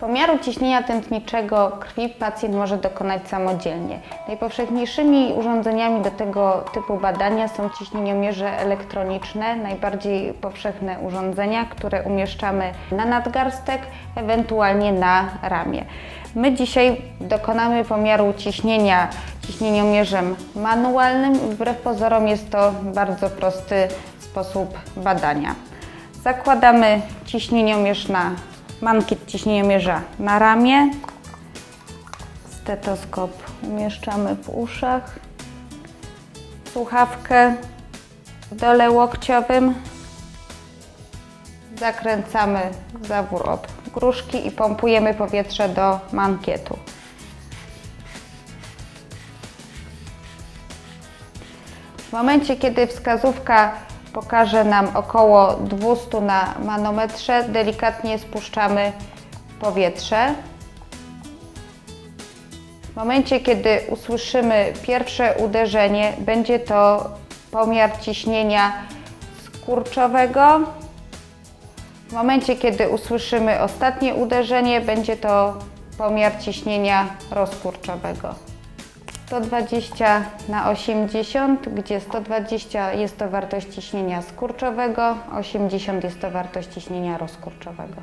Pomiaru ciśnienia tętniczego krwi pacjent może dokonać samodzielnie. Najpowszechniejszymi urządzeniami do tego typu badania są ciśnieniomierze elektroniczne, najbardziej powszechne urządzenia, które umieszczamy na nadgarstek, ewentualnie na ramię. My dzisiaj dokonamy pomiaru ciśnienia ciśnieniomierzem manualnym. Wbrew pozorom jest to bardzo prosty sposób badania. Zakładamy ciśnieniomierz na mankiet ciśnieniomierza na ramię. Stetoskop umieszczamy w uszach. Słuchawkę w dole łokciowym. Zakręcamy zawór od gruszki i pompujemy powietrze do mankietu. W momencie, kiedy wskazówka pokaże nam około 200 na manometrze, delikatnie spuszczamy powietrze. W momencie, kiedy usłyszymy pierwsze uderzenie, będzie to pomiar ciśnienia skurczowego. W momencie, kiedy usłyszymy ostatnie uderzenie, będzie to pomiar ciśnienia rozkurczowego. 120 na 80, gdzie 120 jest to wartość ciśnienia skurczowego, 80 jest to wartość ciśnienia rozkurczowego.